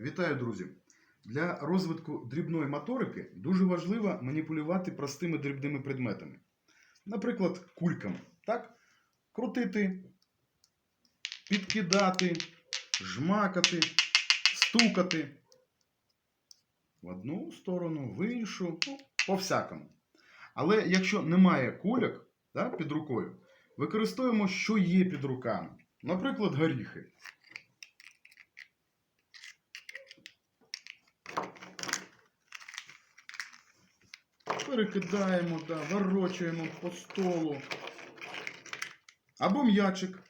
Вітаю, друзі! Для розвитку дрібної моторики дуже важливо маніпулювати простими дрібними предметами. Наприклад, кульками. Так? Крутити, підкидати, жмакати, стукати. В одну сторону, в іншу, ну, по-всякому. Але якщо немає кульок да, під рукою, використовуємо, що є під руками. Наприклад, горіхи. Перекидаємо, да, ворочаємо по столу. Або м'ячик.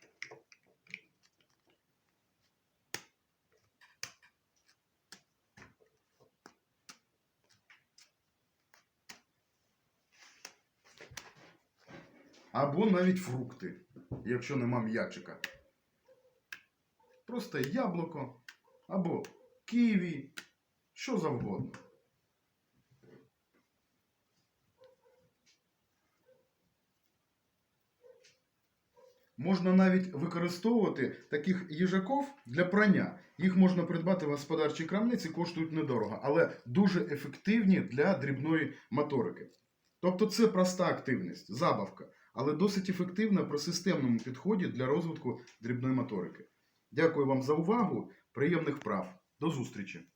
Або навіть фрукти, якщо нема м'ячика. Просто яблуко або ківі, що завгодно. Можна навіть використовувати таких їжаків для прання. Їх можна придбати в господарчій крамниці, коштують недорого, але дуже ефективні для дрібної моторики. Тобто це проста активність, забавка, але досить ефективна при системному підході для розвитку дрібної моторики. Дякую вам за увагу, приємних прав. До зустрічі!